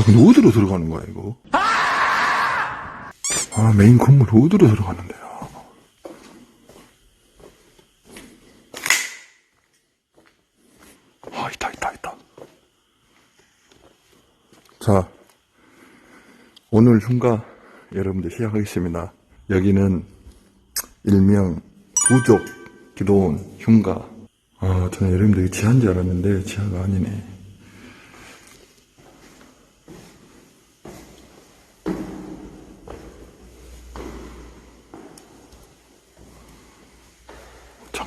야, 근데 어디로 들어가는 거야, 이거? 아, 메인 건물 어디로 들어가는데요? 아, 있다, 있다, 있다. 자, 오늘 흉가 여러분들 시작하겠습니다. 여기는 일명 부족 기도원 흉가. 아, 저는 여러분들 지하인 줄 알았는데 지하가 아니네.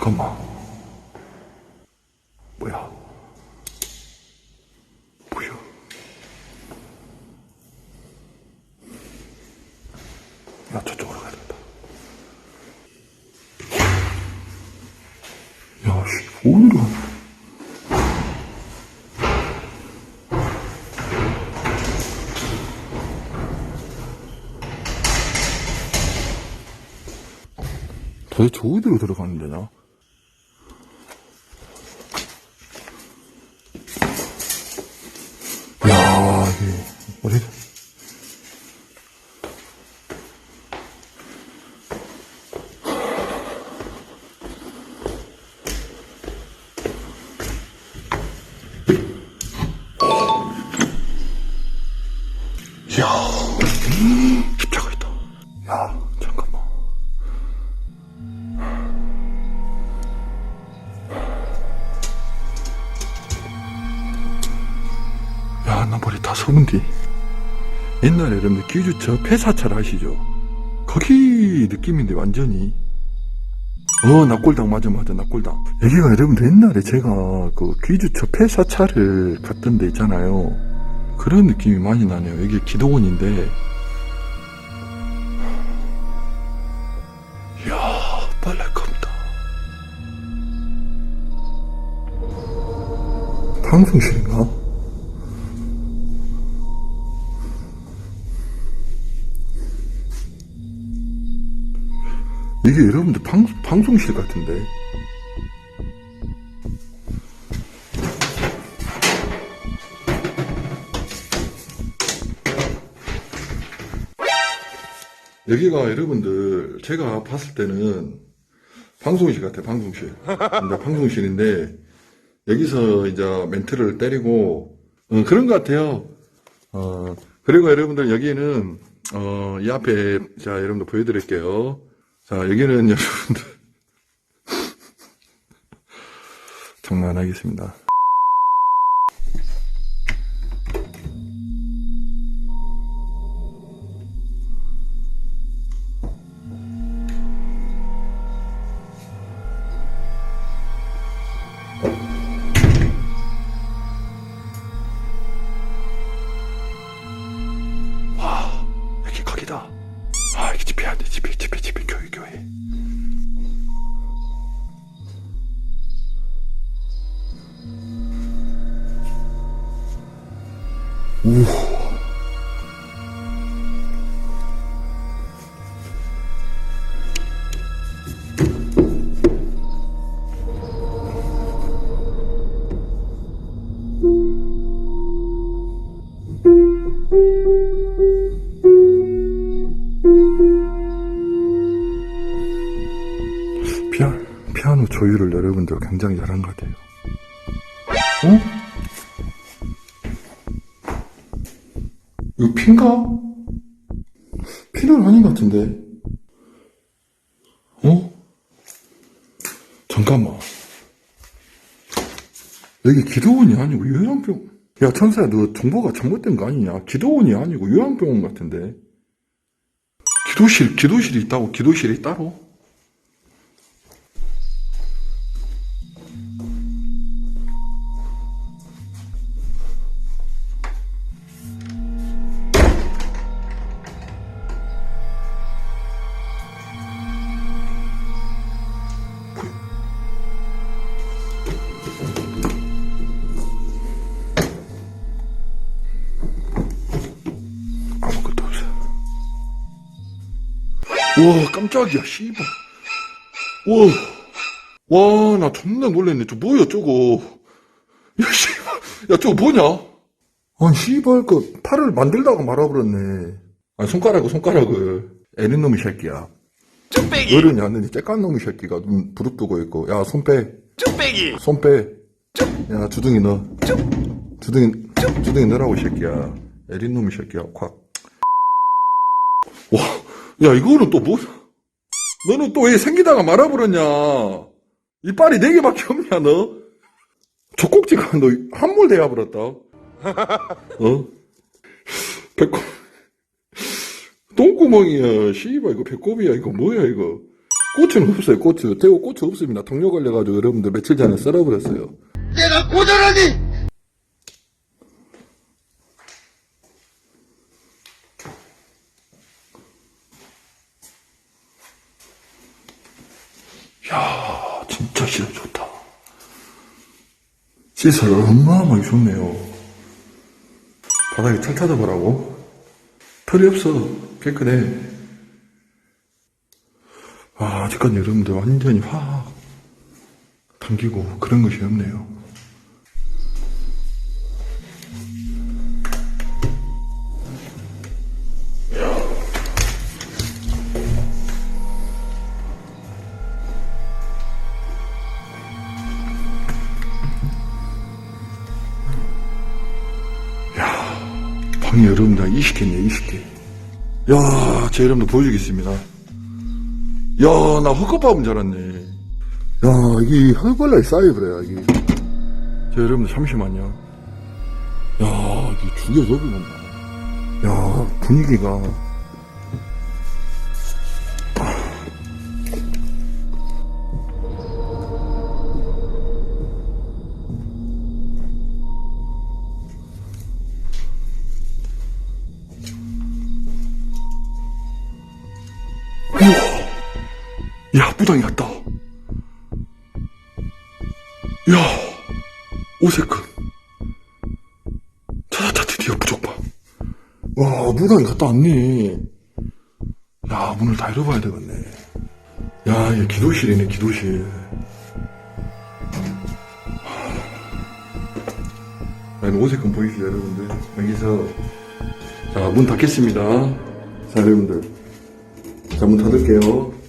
잠깐만. 뭐야? 뭐야? 야, 저쪽으로 가야 된다. 야, 씨, 가? 도대체 어디로 들어가는 데냐? 다 속은디. 옛날에 여러분들 기주처 폐사찰 아시죠? 거기 느낌인데, 완전히. 어, 낙골당, 맞아, 맞아, 낙골당. 여기가 여러분들 옛날에 제가 그 귀주처 폐사찰을 갔던 데 있잖아요. 그런 느낌이 많이 나네요. 여기 기도원인데. 이야, 빨래컵이다. 방송실인가? 이게 여러분들 방, 방송실 같은데. 여기가 여러분들 제가 봤을 때는 방송실 같아요, 방송실. 방송실인데 여기서 이제 멘트를 때리고 어, 그런 것 같아요. 어, 그리고 여러분들 여기는 어, 이 앞에 자 여러분들 보여드릴게요. 자 여기는 여러분들 장난하겠습니다. 피아, 피아노 조율을 여러분들 굉장히 잘한 것 같아요. 어? 이거 핀가? 피는 아닌 것 같은데. 어? 잠깐만. 여기 기도원이 아니고 요양병. 야, 천사야, 너 정보가 잘못된 거 아니냐? 기도원이 아니고 요양병원 같은데. 기도실, 기도실이 있다고, 기도실이 따로? 와, 깜짝이야, 씨발. 와, 와, 나 존나 놀랬네. 저 뭐야, 저거. 야, 씨발. 야, 저거 뭐냐? 아니, 씨발, 그, 팔을 만들다가 말아버렸네. 아, 손가락을, 손가락을. 애는 놈의 새끼야. 뚝배기 어른이 왔는데, 째깐 놈의 새끼가 눈 부릅뜨고 있고, 야, 손 빼. 뚝배기 손 빼. 야, 주둥이 넣어. 주둥이, 주둥이 넣으라고, 이 새끼야. 애린 놈의 새끼야, 콱. 와, 야, 이거는 또 뭐, 너는 또 왜 생기다가 말아버렸냐? 이빨이 네 개밖에 없냐, 너? 젖꼭지가 너 한몰 돼야버렸다. 어? 배꼽, 똥구멍이야. 씨발, 이거 배꼽이야. 이거 뭐야, 이거. 꽃은 없어요, 꽃은. 대구 꽃이 없습니다. 당뇨 걸려가지고 여러분들 며칠 전에 썰어버렸어요. 내가 고절하니 시력 좋다. 시설 어마어마하게 좋네요. 바닥에 털 찾아보라고? 털이 없어. 깨끗해. 아, 아직까지 여러분들 완전히 확 당기고 그런 것이 없네요. 방이 여러분들 20개네, 20개. 야, 제 여러분들 보여주겠습니다. 야, 나 헛것밥인 줄 알았네. 야, 이게 헐벌나게 쌓여버려요, 이게. 제 여러분들 잠시만요. 야, 이게 죽여서 보면 야, 분위기가. 야, 무당이 왔다. 야, 오색큰. 찾았다, 드디어 부족방. 와, 무당이 갔다 왔네. 야, 문을 다 열어봐야 되겠네. 야, 얘 기도실이네, 기도실. 난 오색큰 보이시죠, 여러분들? 여기서. 자, 문 닫겠습니다. 자, 여러분들. 자, 문 닫을게요.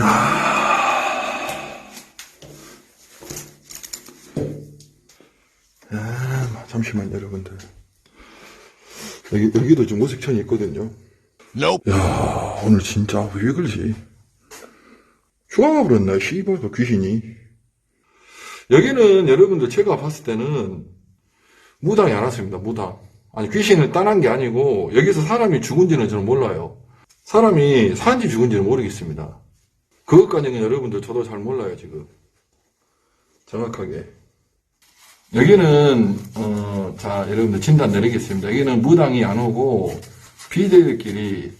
야. 야, 잠시만, 여러분들. 여기, 여기도 지금 오색천이 있거든요. Nope 야, 오늘 진짜 왜 그러지? 휴가가 버렸나, 씨발, 그 귀신이. 여기는 여러분들 제가 봤을 때는 무당이 안 왔습니다, 무당. 아니, 귀신을 떠난 게 아니고, 여기서 사람이 죽은지는 저는 몰라요. 사람이 산지 죽은지는 모르겠습니다. 그것까지는 여러분들 저도 잘 몰라요, 지금. 정확하게. 여기는, 어, 자, 여러분들 진단 내리겠습니다. 여기는 무당이 안 오고, 비대들끼리